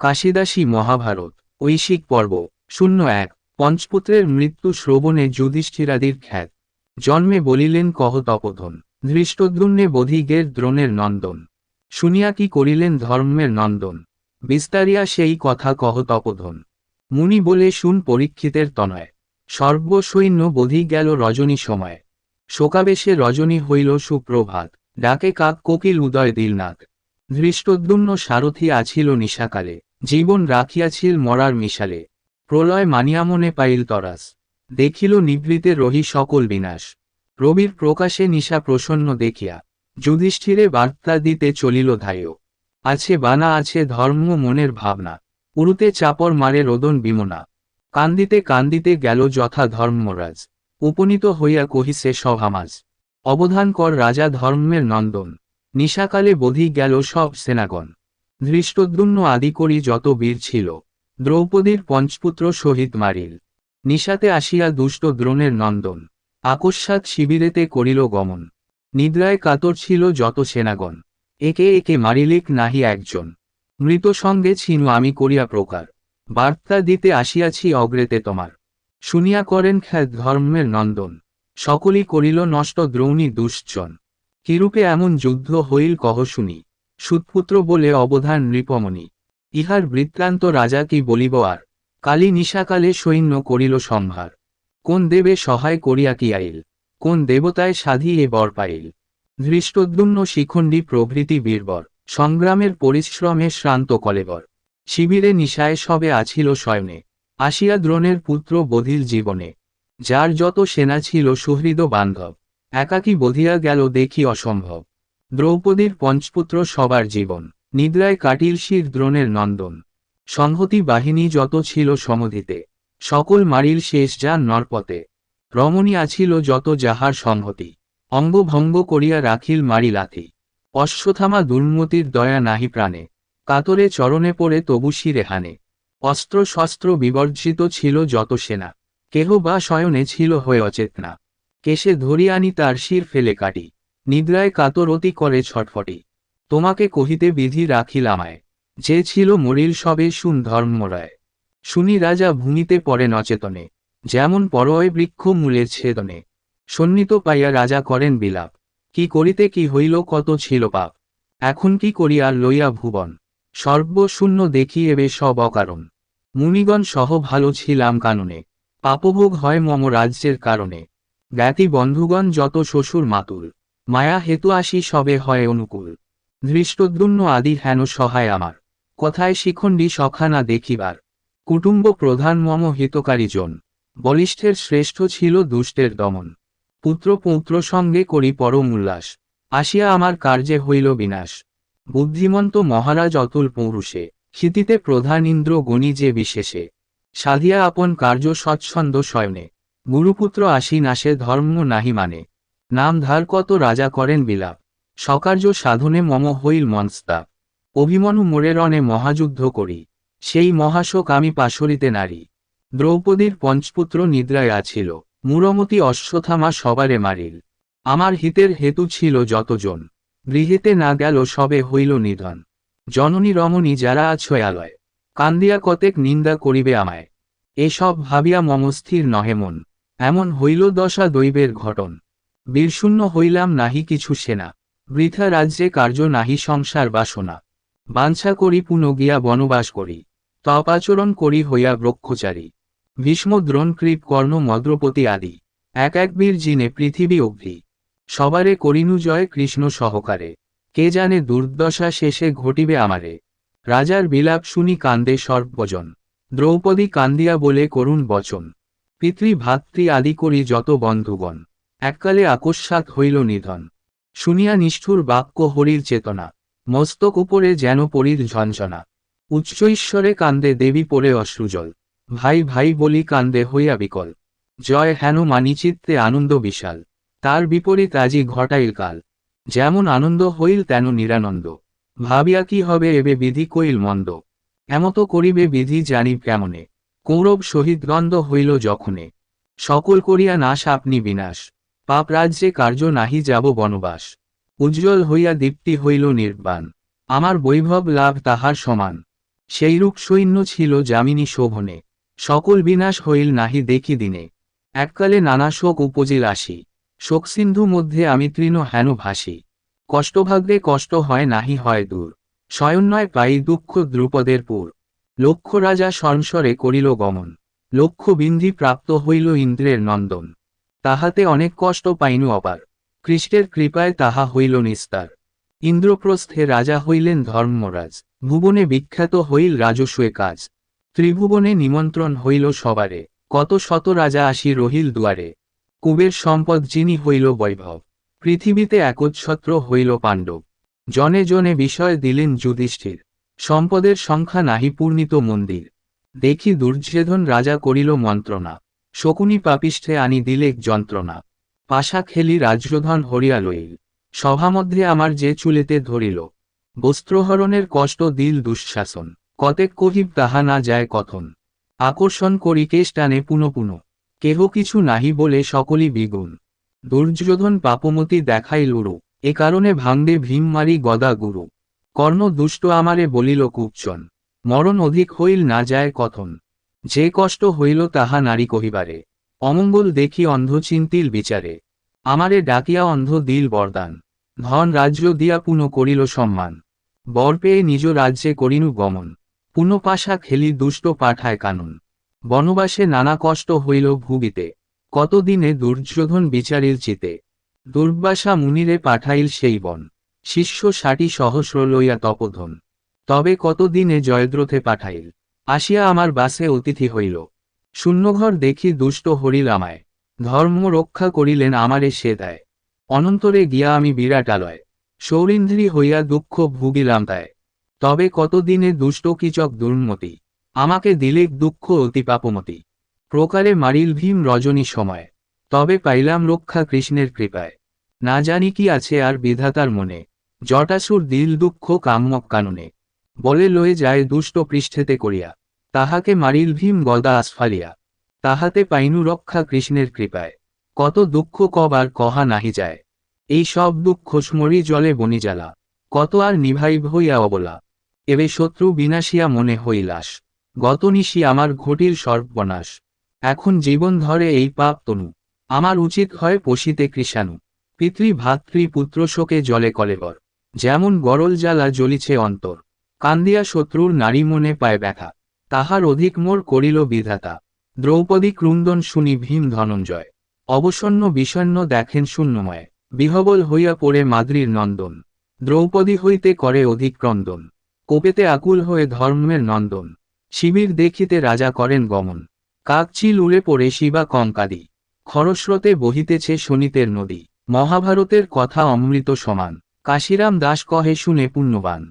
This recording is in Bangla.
কাশিদাসী মহাভারত, ঐশিক পর্ব, শূন্য এক, পঞ্চপুত্রের মৃত্যু শ্রবণে যুধিষ্ঠিরাদির খ্যাত। জন্মে বলিলেন কহ তপোধন ধৃষ্টদ্রুণ্যে বধিগের দ্রোণের নন্দন। শুনিয়া কি করিলেন ধর্মের নন্দন? বিস্তারিয়া সেই কথা কহ তপোধন। মুনি বলে শুন পরীক্ষিতের তনয়। সর্বসৈন্য বধি গেল রজনী সময়। শোকাবেশে রজনী হইল সুপ্রভাত। ডাকে কাক কোকিল উদয় দিলনাথ। ধৃষ্টদ্যুম্ন সারথি আছিল নিশাকালে। জীবন রাখিয়াছিল মরার মিশালে। প্রলয় মানিয়া মনে পাইল তরাস। দেখিল নিবৃতে রহি সকল বিনাশ। রবির প্রকাশে নিশা প্রসন্ন দেখিয়া যুধিষ্ঠিরে বার্তা দিতে চলিল ধায় আছে বানা, আছে ধর্ম, মনের ভাবনা। উরুতে চাপর মারে রোদন বিমনা। কান্দিতে কান্দিতে গেল যথা ধর্মরাজ। উপনীত হইয়া কহিছে সভামাজ, অবধান কর রাজা ধর্মের নন্দন। নিশাকালে বধি গেল সব সেনাগণ। ধৃষ্টদ্যুম্ন আদি করি যত বীর ছিল, দ্রৌপদীর পঞ্চপুত্র শহীদ মারিল। নিশাতে আসিয়া দুষ্ট দ্রোণের নন্দন, আকস্মাৎ শিবিরেতে করিল গমন। নিদ্রায় কাতর ছিল যত সেনাগণ, একে একে মারিলিক নাহি একজন। মৃত সঙ্গে ছিনু আমি করিয়া প্রকার, বার্তা দিতে আসিয়াছি অগ্রেতে তোমার। শুনিয়া করেন খ্যাত ধর্মের নন্দন, সকলই করিল নষ্ট দ্রৌণী দুশ্চন কিরূপে এমন যুদ্ধ হইল কহ শুনি। সুতপুত্র বলে অবধান নৃপমণি। ইহার বৃত্তান্ত রাজা কি বলিব আর? কালী নিশাকালে সৈন্য করিল সম্ভার। কোন দেবে সহায় করিয়া কি আইল? কোন দেবতায় সাধি এ বর পাইল? ধৃষ্টদ্যুম্ন শিখণ্ডী প্রভৃতি বীরবর, সংগ্রামের পরিশ্রমে শ্রান্ত কলেবর। শিবিরে নিশায় সবে আছিল শয়নে আসিয়া দ্রোণের পুত্র বধিল জীবনে। যার যত সেনা ছিল সুহৃদ বান্ধব, একাকী বধিয়া গেল দেখি অসম্ভব। দ্রৌপদীর পঞ্চপুত্র সবার জীবন। নিদ্রায় কাটিল শির দ্রোণের নন্দন। সংহতি বাহিনী যত ছিল সমধিতে। সকল মারিল শেষ যা নরপতে রমণী আছিল যত যাহার সংহতি। অঙ্গভঙ্গ করিয়া রাখিল মারি লাথি অশ্বথামা দুর্মতির দয়া নাহি প্রাণে। কাতরে চরণে পড়ে তবু শিরে হানে অস্ত্র শস্ত্র বিবর্জিত ছিল যত সেনা। কেহ বা শয়নে ছিল হয়ে অচেতনা। কেশে ধরিয়ানি তার শির ফেলে কাটি। নিদ্রায় কাতর অতি করে ছটফটি। তোমাকে কহিতে বিধি রাখিল আমায় যে ছিল মরিল সবে শুন ধর্মরায় শুনি রাজা ভূমিতে পড়ে নচেতনে, যেমন পরয় বৃক্ষ মূলে ছেদনে। সন্নিত পাইয়া রাজা করেন বিলাপ, কি করিতে কি হইল কত ছিল পাপ। এখন কি করিয়া লইয়া ভুবন, সর্বশূন্য দেখি এবে সব অকারণ। মুনিগণ সহ ভালো ছিলাম কাননে, পাপভোগ হয় মম রাজ্যের কারণে। জ্ঞাতি বন্ধুগণ যত শ্বশুর মাতুল মায়া হেতু আসি সবে হয় অনুকূল। ধৃষ্টদ্যুম্ন আদি হেন সহায় আমার। কথায় শিখণ্ডী সখানা দেখিবার। কুটুম্ব প্রধান মম হিতকারী জন। বলিষ্ঠের শ্রেষ্ঠ ছিল দুষ্টের দমন। পুত্র পুত্র সঙ্গে করি পরম উল্লাস। আসিয়া আমার কার্যে হইল বিনাশ। বুদ্ধিমন্ত মহারাজ অতুল পৌরুষে। ক্ষিতিতে প্রধান ইন্দ্র গণি যে বিশেষে। সাধিয়া আপন কার্য স্বচ্ছন্দ শয়নে গুরুপুত্র আসি নাশে ধর্ম নাহি মানে। নাম ধার কত রাজা করেন বিলাপ। সকার্য সাধনে মম হইল মনস্তাপ অভিমনু মোরে রণে মহাযুদ্ধ করি। সেই মহাশোক আমি পাশরিতে নারী। দ্রৌপদীর পঞ্চপুত্র নিদ্রায় আছিল। মুরমতি অশ্বথামা সবারে মারিল। আমার হিতের হেতু ছিল যতজন। গৃহেতে না গেল সবে হইল নিধন। জননী রমণী যারা আছো আলয় কান্দিয়া কতেক নিন্দা করিবে আমায়। এসব ভাবিয়া মমস্থির নহে মন। এমন হইল দশা দৈবের ঘটন। বীরশূন্য হইলাম নাহি কিছু সেনা। বৃথা রাজ্যে কার্য নাহি সংসার বাসনা। বাঞ্ছা করি পুনঃ গিয়া বনবাস করি। তপাচরণ করি হইয়া ব্রক্ষচারী ভীষ্ম দ্রোণ কৃপ, কর্ণ, মদ্রপতি আদি। এক এক বীর জিনে পৃথিবী অভ্রি সবারে করিনু জয় কৃষ্ণ সহকারে। কে জানে দুর্দশা শেষে ঘটিবে আমারে। রাজার বিলাপ শুনি কান্দে সর্বজন। দ্রৌপদী কান্দিয়া বলে করুণ বচন। পিতৃ ভাতৃ আদি করি যত বন্ধুগণ। এককালে আকস্মাৎ হইল নিধন। শুনিয়া নিষ্ঠুর বাক্য হরির চেতনা, মস্তক উপরে যেন পরির ঝঞ্ঝনা। উচ্চ ঈশ্বরে কান্দে দেবী পড়ে অশ্রুজল ভাই ভাই বলি কান্দে হইয়া বিকল। জয় হেন মানিচিত্তে আনন্দ বিশাল, তার বিপরীত আজি ঘটাইল কাল। যেমন আনন্দ হইল তেন নিরানন্দ, ভাবিয়া কি হবে এবে বিধি কইল মন্দ। এমত করিবে বিধি জানি কেমনে, কৌরব শহীদ দ্বন্দ্ব হইল যখনে। সকল করিয়া নাশ আপনি বিনাশ। পাপ রাজ্যে কার্য নাহি যাব বনবাস। উজ্জ্বল হইয়া দীপ্তি হইল নির্বাণ। আমার বৈভব লাভ তাহার সমান। সেইরূপ সৈন্য ছিল যামিনী শোভনে। সকল বিনাশ হইল নাহি দেখি দিনে। এককালে নানা শোক উপজিল আসি। শোকসিন্ধু মধ্যে আমি তৃণ হেন ভাসি। কষ্টভাগ্যে কষ্ট হয় নাহি হয় দূর। শয়ন্নয় পাই দুঃখ দ্রুপদের পুর। লক্ষ রাজা সংসরে করিল গমন। লক্ষ বিন্ধি প্রাপ্ত হইল ইন্দ্রের নন্দন। তাহাতে অনেক কষ্ট পাইনু অপার কৃষ্ণের কৃপায় তাহা হইল নিস্তার। ইন্দ্রপ্রস্থে রাজা হইলেন ধর্মরাজ, ভুবনে বিখ্যাত হইল রাজস্বয়ে কাজ। ত্রিভুবনে নিমন্ত্রণ হইল সবারে, কত শত রাজা আসি রহিল দুয়ারে। কুবের সম্পদ যিনি হইল বৈভব, পৃথিবীতে একচ্ছত্র হইল পাণ্ডব। জনে জনে বিষয় দিলেন যুধিষ্ঠির, সম্পদের সংখ্যা নাহি পূর্ণিত মন্দির। দেখি দুর্যোধন রাজা করিল মন্ত্রণা। শকুনি পাপিষ্ঠে আনি দিলেক যন্ত্রণা। পাশা খেলি রাজ্যধন হরিয়া লইল। সভামধ্যে আমার যে চুলেতে ধরিল। বস্ত্রহরণের কষ্ট দিল দুঃশাসন। কতেক কহিব তাহা না যায় কথন। আকর্ষণ করি কেশ টানে পুনঃ কেহ কিছু নাহি বলে সকলই বিগুণ। দুর্যোধন পাপমতি দেখাইল উড়ু এ কারণে ভাঙ্গে ভীম মারি গদা গুরু। কর্ণ দুষ্ট আমারে বলিল কুপচন মরণ অধিক হইল না যায় কথন। যে কষ্ট হইল তাহা নারী কহিবারে, অমঙ্গল দেখি অন্ধ চিন্তিল বিচারে। আমারে ডাকিয়া অন্ধ দিল বরদান, ধন রাজ্য দিয়া পুনঃ করিল সম্মান। বর পেয়ে নিজ রাজ্যে করিনু গমন পুনঃপাশা খেলি দুষ্ট পাঠায় কানুন। বনবাসে নানা কষ্ট হইল ভুবিতে কতদিনে দুর্যোধন বিচারিল চিতে। দুর্বাসা মুনিরে পাঠাইল সেই বন, শিষ্য ষাটি সহস্র লইয়া তপধন। তবে কতদিনে জয়দ্রথে পাঠাইল। আসিয়া আমার বাসে অতিথি হইল। শূন্যঘর দেখি দুষ্ট হরিল আমায়। ধর্ম রক্ষা করিলেন আমারে সে দেয় অনন্তরে গিয়া আমি বিরাটালয় সৌরিন্দ্রী হইয়া দুঃখ ভুগিলাম তাই। তবে কতদিনে দুষ্ট কিচক দুর্মতি। আমাকে দিলেক দুঃখ অতি পাপমতি। প্রকারে মারিল ভীম রজনী সময়। তবে পাইলাম রক্ষা কৃষ্ণের কৃপায়। না জানি কি আছে আর বিধাতার মনে। জটাসুর দিল দুঃখ কাম্যক কাননে। বলে লয়ে যায় দুষ্ট পৃষ্ঠেতে করিয়া। তাহাকে মারিল ভীম গদা আসফালিয়া। তাহাতে পাইনু রক্ষা কৃষ্ণের কৃপায়। কত দুঃখ কবার কহা নাহি যায়। এই সব দুঃখ স্মরি জলে বনি জ্বালা। কত আর নিভাইব হইয়া অবলা। এবে শত্রু বিনাশিয়া মনে হইলাস গত নিশি আমার ঘটিল সর্বনাশ। এখন জীবন ধরে এই পাপ তনু। আমার উচিত হয় পশিতে কৃষাণু। পিতৃ ভাতৃ পুত্র শোকে জলে কলেবর। যেমন গরল জ্বালা জ্বলিছে অন্তর। কান্দিয়া শত্রুর নারী মনে পায় ব্যথা। তাহার অধিক মোর করিল বিধাতা। দ্রৌপদী ক্রুন্দন শুনি ভীম ধনঞ্জয়। অবসন্ন বিষণ্ন দেখেন শূন্যময়। বিহবল হইয়া পড়ে মাদ্রির নন্দন। দ্রৌপদী হইতে করে অধিক ক্রন্দন। কোপেতে আকুল হয়ে ধর্মের নন্দন। শিবির দেখিতে রাজা করেন গমন। কাকচিল উড়ে পড়ে শিবা কঙ্কাদি। খরস্রোতে বহিতেছে শনিতের নদী। মহাভারতের কথা অমৃত সমান। কাশিরাম দাস কহে শুনে পুণ্যবান।